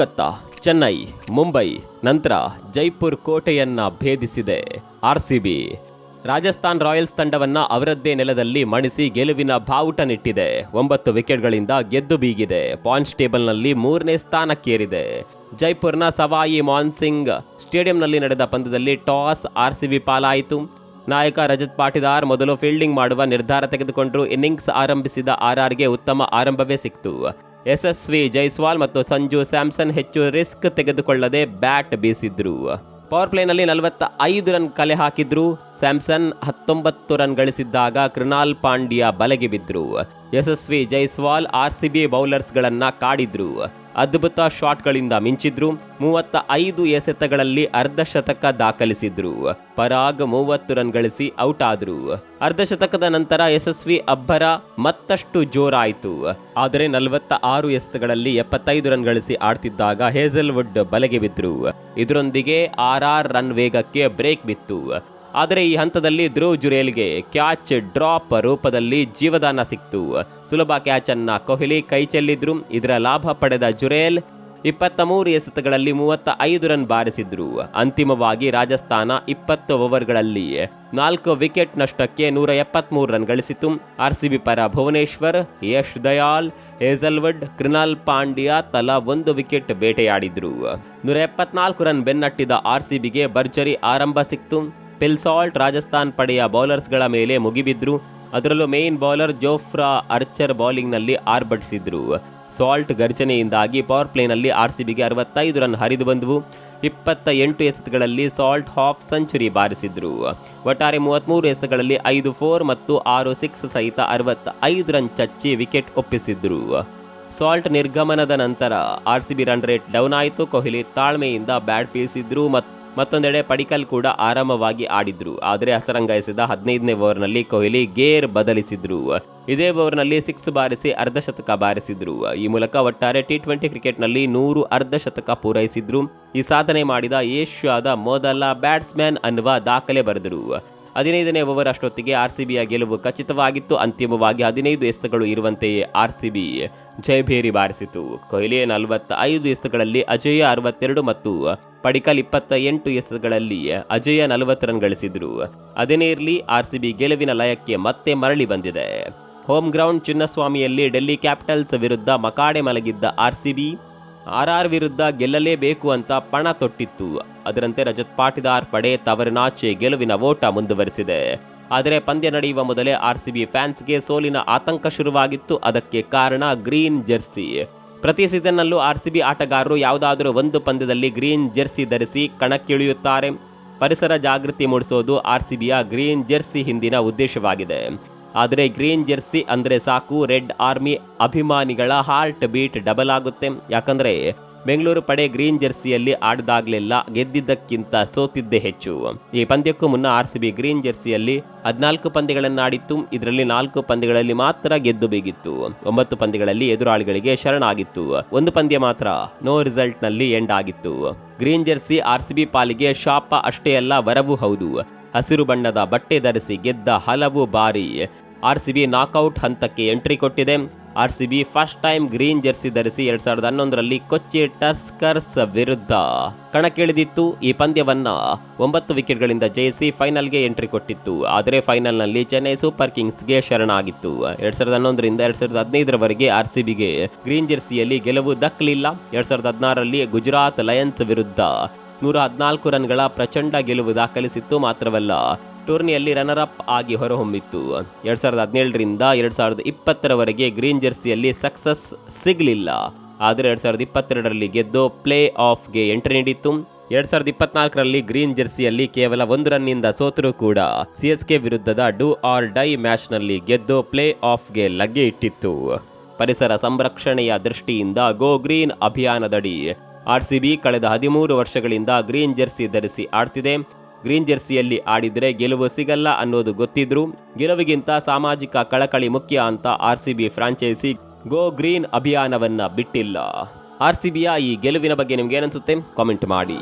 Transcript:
ಕೋಲ್ಕತ್ತಾ, ಚೆನ್ನೈ, ಮುಂಬೈ, ನಂತರ ಜೈಪುರ್ ಕೋಟೆಯನ್ನ ಭೇದಿಸಿದೆ ಆರ್ಸಿಬಿ ರಾಜಸ್ಥಾನ್ ರಾಯಲ್ಸ್ ತಂಡವನ್ನ ಅವರದ್ದೇ ನೆಲದಲ್ಲಿ ಮಣಿಸಿ ಗೆಲುವಿನ ಬಾವುಟ ನಿಟ್ಟಿದೆ ಒಂಬತ್ತು ವಿಕೆಟ್ಗಳಿಂದ ಗೆದ್ದು ಬೀಗಿದೆ. ಪಾಯಿಂಟ್ಸ್ ಟೇಬಲ್ನಲ್ಲಿ ಮೂರನೇ ಸ್ಥಾನಕ್ಕೇರಿದೆ. ಜೈಪುರ್ನ ಸವಾಯಿ ಮಾನ್ಸಿಂಗ್ ಸ್ಟೇಡಿಯಂನಲ್ಲಿ ನಡೆದ ಪಂದ್ಯದಲ್ಲಿ ಟಾಸ್ ಆರ್ಸಿಬಿ ಪಾಲಾಯಿತು. ನಾಯಕ ರಜತ್ ಪಾಟಿದಾರ್ ಮೊದಲು ಫೀಲ್ಡಿಂಗ್ ಮಾಡುವ ನಿರ್ಧಾರ ತೆಗೆದುಕೊಂಡು ಇನ್ನಿಂಗ್ಸ್ ಆರಂಭಿಸಿದ ಆರ್ಆರ್ಗೆ ಉತ್ತಮ ಆರಂಭವೇ ಸಿಕ್ತು. ಯಶಸ್ವಿ ಜೈಸ್ವಾಲ್ ಮತ್ತು ಸಂಜು ಸ್ಯಾಮ್ಸನ್ ಹೆಚ್ಚು ರಿಸ್ಕ್ ತೆಗೆದುಕೊಳ್ಳದೆ ಬ್ಯಾಟ್ ಬೀಸಿದ್ರು. ಪವರ್ ಪ್ಲೇನಲ್ಲಿ ನಲವತ್ತ ಐದು ರನ್ ಕಲೆ ಹಾಕಿದ್ರು. ಸ್ಯಾಮ್ಸನ್ ಹತ್ತೊಂಬತ್ತು ರನ್ ಗಳಿಸಿದ್ದಾಗ ಕೃಣಾಲ್ ಪಾಂಡ್ಯ ಬಲೆಗೆ ಬಿದ್ರು. ಯಶಸ್ವಿ ಜೈಸ್ವಾಲ್ ಆರ್ಸಿಬಿ ಬೌಲರ್ಸ್ಗಳನ್ನು ಕಾಡಿದ್ರು. ಅದ್ಭುತ ಶಾಟ್ಗಳಿಂದ ಮಿಂಚಿದ್ರು. ಮೂವತ್ತ ಐದು ಎಸೆತಗಳಲ್ಲಿ ಅರ್ಧ ಶತಕ ದಾಖಲಿಸಿದ್ರು. ಪರಾಗ್ ಮೂವತ್ತು ರನ್ ಗಳಿಸಿ ಔಟ್ ಆದ್ರು. ಅರ್ಧ ಶತಕದ ನಂತರ ಯಶಸ್ವಿ ಅಬ್ಬರ ಮತ್ತಷ್ಟು ಜೋರಾಯಿತು. ಆದರೆ ನಲವತ್ತ ಆರು ಎಸೆತಗಳಲ್ಲಿ ಎಪ್ಪತ್ತೈದು ರನ್ ಗಳಿಸಿ ಆಡ್ತಿದ್ದಾಗ ಹೇಸಲ್ವುಡ್ ಬಲೆಗೆ ಬಿದ್ರು. ಇದರೊಂದಿಗೆ ಆರ್ ಆರ್ ರನ್ ವೇಗಕ್ಕೆ ಬ್ರೇಕ್ ಬಿತ್ತು. ಆದರೆ ಈ ಹಂತದಲ್ಲಿ ಧ್ರುವ್ ಜುರೇಲ್ಗೆ ಕ್ಯಾಚ್ ಡ್ರಾಪ್ ರೂಪದಲ್ಲಿ ಜೀವದಾನ ಸಿಕ್ತು. ಸುಲಭ ಕ್ಯಾಚ್ ಅನ್ನ ಕೊಹ್ಲಿ ಕೈ ಚೆಲ್ಲಿದ್ರು. ಇದರ ಲಾಭ ಪಡೆದ ಜುರೇಲ್ ಇಪ್ಪತ್ತ ಮೂರು ಎಸೆತಗಳಲ್ಲಿ ಮೂವತ್ತ ಐದು ರನ್ ಬಾರಿಸಿದ್ರು. ಅಂತಿಮವಾಗಿ ರಾಜಸ್ಥಾನ ಇಪ್ಪತ್ತು ಓವರ್ಗಳಲ್ಲಿ ನಾಲ್ಕು ವಿಕೆಟ್ ನಷ್ಟಕ್ಕೆ ನೂರ ಎಪ್ಪತ್ಮೂರು ರನ್ ಗಳಿಸಿತು. ಆರ್ಸಿಬಿ ಪರ ಭುವನೇಶ್ವರ್, ಯಶ್ ದಯಾಲ್ ಹೇಸಲ್ವುಡ್ ಕೃನಾಲ್ ಪಾಂಡ್ಯ ತಲಾ ಒಂದು ವಿಕೆಟ್ ಬೇಟೆಯಾಡಿದ್ರು. ನೂರ ಎಪ್ಪತ್ನಾಲ್ಕು ರನ್ ಬೆನ್ನಟ್ಟಿದ ಆರ್ಸಿಬಿಗೆ ಭರ್ಜರಿ ಆರಂಭ ಸಿಕ್ತು. ಪಿಲ್ಸಾಲ್ಟ್ ರಾಜಸ್ಥಾನ್ ಪಡೆಯ ಬೌಲರ್ಸ್ಗಳ ಮೇಲೆ ಮುಗಿಬಿದ್ರು. ಅದರಲ್ಲೂ ಮೇನ್ ಬೌಲರ್ ಜೋಫ್ರಾ ಅರ್ಚರ್ ಬೌಲಿಂಗ್ನಲ್ಲಿ ಆರ್ಭಟಿಸಿದ್ರು. ಸಾಲ್ಟ್ ಗರ್ಜನೆಯಿಂದಾಗಿ ಪವರ್ ಪ್ಲೇನಲ್ಲಿ ಆರ್ ಸಿ ಬಿಗೆ ಅರವತ್ತೈದು ರನ್ ಹರಿದು ಬಂದವು. ಇಪ್ಪತ್ತ ಎಂಟು ಎಸೆತಗಳಲ್ಲಿ ಸಾಲ್ಟ್ ಹಾಫ್ ಸೆಂಚುರಿ ಬಾರಿಸಿದ್ರು. ಒಟ್ಟಾರೆ ಮೂವತ್ತ್ಮೂರು ಎಸೆತಗಳಲ್ಲಿ ಐದು ಫೋರ್ ಮತ್ತು ಆರು ಸಿಕ್ಸ್ ಸಹಿತ ಅರವತ್ತ ಐದು ರನ್ ಚಚ್ಚಿ ವಿಕೆಟ್ ಒಪ್ಪಿಸಿದ್ರು. ಸಾಲ್ಟ್ ನಿರ್ಗಮನದ ನಂತರ R C B run rate down ಆಯಿತು. ಕೊಹ್ಲಿ ತಾಳ್ಮೆಯಿಂದ ಬ್ಯಾಟ್ ಬೀಸಿದ್ರು ಮತ್ತು ಮತ್ತೊಂದೆಡೆ ಪಡಿಕಲ್ ಕೂಡ ಆರಾಮವಾಗಿ ಆಡಿದ್ರು. ಆದರೆ ಹಸರಂಗಾಯಿಸಿದ ಹದಿನೈದನೇ ಓವರ್ನಲ್ಲಿ ಕೊಹ್ಲಿ ಗೇರ್ ಬದಲಿಸಿದ್ರು. ಇದೇ ಓವರ್ನಲ್ಲಿ ಸಿಕ್ಸ್ ಬಾರಿಸಿ ಅರ್ಧ ಶತಕ ಬಾರಿಸಿದ್ರು. ಈ ಮೂಲಕ ಒಟ್ಟಾರೆ ಟಿ ಟ್ವೆಂಟಿ ಕ್ರಿಕೆಟ್ನಲ್ಲಿ ನೂರು ಅರ್ಧ ಶತಕ ಪೂರೈಸಿದ್ರು. ಈ ಸಾಧನೆ ಮಾಡಿದ ಏಷ್ಯಾದ ಮೊದಲ ಬ್ಯಾಟ್ಸ್ಮನ್ ಅನ್ನುವ ದಾಖಲೆ ಬರೆದರು. ಹದಿನೈದನೇ ಓವರ್ ಅಷ್ಟೊತ್ತಿಗೆ ಆರ್ ಸಿ ಬಿಯ ಗೆಲುವು ಖಚಿತವಾಗಿತ್ತು. ಅಂತಿಮವಾಗಿ ಹದಿನೈದು ಎಸ್ತುಗಳು ಇರುವಂತೆಯೇ ಆರ್ ಸಿ ಬಿ. ಜಯಭೇರಿ ಬಾರಿಸಿತು. ಕೊಹ್ಲಿ ನಲವತ್ತ ಐದು ಎಸ್ತುಗಳಲ್ಲಿ ಅಜಯ ಅರವತ್ತೆರಡು ಮತ್ತು ಪಡಿಕಲ್ ಇಪ್ಪತ್ತ ಎಂಟು ಎಸೆತಗಳಲ್ಲಿ ಅಜಯ ನಲವತ್ತು ರನ್ ಗಳಿಸಿದ್ರು. ಅದೇನೇ ಇರಲಿ ಆರ್ಸಿಬಿ ಗೆಲುವಿನ ಲಯಕ್ಕೆ ಮತ್ತೆ ಮರಳಿ ಬಂದಿದೆ. ಹೋಮ್ ಗ್ರೌಂಡ್ ಚಿನ್ನಸ್ವಾಮಿಯಲ್ಲಿ ಡೆಲ್ಲಿ ಕ್ಯಾಪಿಟಲ್ಸ್ ವಿರುದ್ಧ ಮಕಾಡೆ ಮಲಗಿದ್ದ ಆರ್ಸಿಬಿ, ಆರ್ಆರ್ ವಿರುದ್ಧ ಗೆಲ್ಲಲೇಬೇಕು ಅಂತ ಪಣ ತೊಟ್ಟಿತ್ತು. ಅದರಂತೆ ರಜತ್ ಪಾಟಿದಾರ್ ಪಡೆ ತವರಿನಾಚೆ ಗೆಲುವಿನ ಓಟ ಮುಂದುವರೆಸಿದೆ. ಆದರೆ ಪಂದ್ಯ ನಡೆಯುವ ಮೊದಲೇ ಆರ್ಸಿಬಿ ಫ್ಯಾನ್ಸ್ಗೆ ಸೋಲಿನ ಆತಂಕ ಶುರುವಾಗಿತ್ತು. ಅದಕ್ಕೆ ಕಾರಣ ಗ್ರೀನ್ ಜೆರ್ಸಿ. ಪ್ರತಿ ಸೀಸನ್ನಲ್ಲೂ ಬಿ ಆಟಗಾರರು ಯಾವುದಾದರೂ ಒಂದು ಪಂದ್ಯದಲ್ಲಿ ಗ್ರೀನ್ ಜೆರ್ಸಿ ಧರಿಸಿ ಕಣಕ್ಕಿಳಿಯುತ್ತಾರೆ. ಪರಿಸರ ಜಾಗೃತಿ ಮೂಡಿಸೋದು ಬಿಯ ಗ್ರೀನ್ ಜೆರ್ಸಿ ಹಿಂದಿನ ಉದ್ದೇಶವಾಗಿದೆ. ಆದರೆ ಗ್ರೀನ್ ಜೆರ್ಸಿ ಅಂದರೆ ಸಾಕು ರೆಡ್ ಆರ್ಮಿ ಅಭಿಮಾನಿಗಳ ಹಾರ್ಟ್ ಬೀಟ್ ಡಬಲ್ ಆಗುತ್ತೆ. ಯಾಕಂದ್ರೆ ಬೆಂಗಳೂರು ಪಡೆ ಗ್ರೀನ್ ಜೆರ್ಸಿಯಲ್ಲಿ ಆಡಿದಾಗಲೆಲ್ಲ ಗೆದ್ದಿದ್ದಕ್ಕಿಂತ ಸೋತಿದ್ದೇ ಹೆಚ್ಚು. ಈ ಪಂದ್ಯಕ್ಕೂ ಮುನ್ನ ಆರ್ಸಿಬಿ ಗ್ರೀನ್ ಜೆರ್ಸಿಯಲ್ಲಿ ಹದಿನಾಲ್ಕು ಪಂದ್ಯಗಳನ್ನಾಡಿತ್ತು. ಇದರಲ್ಲಿ ನಾಲ್ಕು ಪಂದ್ಯಗಳಲ್ಲಿ ಮಾತ್ರ ಗೆದ್ದು ಬೀಗಿತ್ತು. ಒಂಬತ್ತು ಪಂದ್ಯಗಳಲ್ಲಿ ಎದುರಾಳಿಗಳಿಗೆ ಶರಣಾಗಿತ್ತು. ಒಂದು ಪಂದ್ಯ ಮಾತ್ರ ನೋ ರಿಸಲ್ಟ್ನಲ್ಲಿ ಎಂಡ್ ಆಗಿತ್ತು. ಗ್ರೀನ್ ಜೆರ್ಸಿ ಆರ್ಸಿಬಿ ಪಾಲಿಗೆ ಶಾಪ ಅಷ್ಟೇ ಅಲ್ಲ, ವರವೂ ಹೌದು. ಹಸಿರು ಬಣ್ಣದ ಬಟ್ಟೆ ಧರಿಸಿ ಗೆದ್ದ ಹಲವು ಬಾರಿ ಆರ್ಸಿಬಿ ನಾಕೌಟ್ ಹಂತಕ್ಕೆ ಎಂಟ್ರಿ ಕೊಟ್ಟಿದೆ. RCB first time green jersey ಧರಿಸಿ ಎರಡ್ ಸಾವಿರದ ಹನ್ನೊಂದರಲ್ಲಿ ಕೊಚ್ಚಿ ಟಸ್ಕರ್ಸ್ ವಿರುದ್ಧ ಕಣಕ್ಕಿಳಿದಿತ್ತು ಈ ಪಂದ್ಯವನ್ನ. ಒಂಬತ್ತು ವಿಕೆಟ್ಗಳಿಂದ ಜಯಿಸಿ ಫೈನಲ್ಗೆ ಎಂಟ್ರಿ ಕೊಟ್ಟಿತ್ತು. ಆದರೆ ಫೈನಲ್ನಲ್ಲಿ ಚೆನ್ನೈ ಸೂಪರ್ ಕಿಂಗ್ಸ್ಗೆ ಶರಣಾಗಿತ್ತು. ಎರಡ್ ಸಾವಿರದ ಹನ್ನೊಂದರಿಂದ ಎರಡ್ ಸಾವಿರದ ಹದಿನೈದರವರೆಗೆ ಆರ್ ಸಿ ಬಿಗೆ ಗ್ರೀನ್ ಜೆರ್ಸಿಯಲ್ಲಿ ಗೆಲುವು ದಕ್ಕಲಿಲ್ಲ. ಎರಡ್ ಸಾವಿರದ ಹದಿನಾರರಲ್ಲಿ ಗುಜರಾತ್ ಲಯನ್ಸ್ ವಿರುದ್ಧ ನೂರ ಹದಿನಾಲ್ಕು ರನ್ಗಳ ಪ್ರಚಂಡ ಗೆಲುವು ದಾಖಲಿಸಿತ್ತು ಮಾತ್ರವಲ್ಲ ಟೂರ್ನಿಯಲ್ಲಿ ರನ್ನರ್ ಅಪ್ ಆಗಿ ಹೊರಹೊಮ್ಮಿತ್ತು ಎರಡು ಸಾವಿರದ ಹದಿನೇಳರಿಂದ ಎರಡು ಸಾವಿರದ ಇಪ್ಪತ್ತರವರೆಗೆ ಗ್ರೀನ್ ಜೆರ್ಸಿಯಲ್ಲಿ ಸಕ್ಸಸ್ ಸಿಗಲಿಲ್ಲ. ಆದರೆ ಎರಡು ಸಾವಿರದ ಇಪ್ಪತ್ತೆರಡರಲ್ಲಿ ಗೆದ್ದು ಪ್ಲೇ ಆಫ್ಗೆ ಎಂಟ್ರಿ ನೀಡಿತ್ತು. ಎರಡ್ ಸಾವಿರದ ಇಪ್ಪತ್ನಾಲ್ಕರಲ್ಲಿ ಗ್ರೀನ್ ಜೆರ್ಸಿಯಲ್ಲಿ ಕೇವಲ ಒಂದು ರನ್ನಿಂದ ಸೋತರೂ ಕೂಡ ಸಿಎಸ್ಕೆ ವಿರುದ್ಧದ ಡೂ ಆರ್ ಡೈ ಮ್ಯಾಚ್ನಲ್ಲಿ ಗೆದ್ದು ಪ್ಲೇ ಆಫ್ಗೆ ಲಗ್ಗೆ ಇಟ್ಟಿತ್ತು. ಪರಿಸರ ಸಂರಕ್ಷಣೆಯ ದೃಷ್ಟಿಯಿಂದ ಗೋ ಗ್ರೀನ್ ಅಭಿಯಾನದಡಿ. ಆರ್ಸಿಬಿ ಕಳೆದ ಹದಿಮೂರು ವರ್ಷಗಳಿಂದ ಗ್ರೀನ್ ಜೆರ್ಸಿ ಧರಿಸಿ ಆಡ್ತಿದೆ. ಗ್ರೀನ್ ಜೆರ್ಸಿಯಲ್ಲಿ ಆಡಿದರೆ ಗೆಲುವು ಸಿಗಲ್ಲ ಅನ್ನೋದು ಗೊತ್ತಿದ್ರು ಗೆಲುವಿಗಿಂತ ಸಾಮಾಜಿಕ ಕಳಕಳಿ ಮುಖ್ಯ ಅಂತ ಆರ್ಸಿಬಿ ಫ್ರಾಂಚೈಸಿ ಗೋ ಗ್ರೀನ್ ಅಭಿಯಾನವನ್ನ ಬಿಟ್ಟಿಲ್ಲ. ಆರ್ಸಿಬಿಯ ಈ ಗೆಲುವಿನ ಬಗ್ಗೆ ನಿಮ್ಗೆ ಏನನ್ಸುತ್ತೆ ಕಾಮೆಂಟ್ ಮಾಡಿ.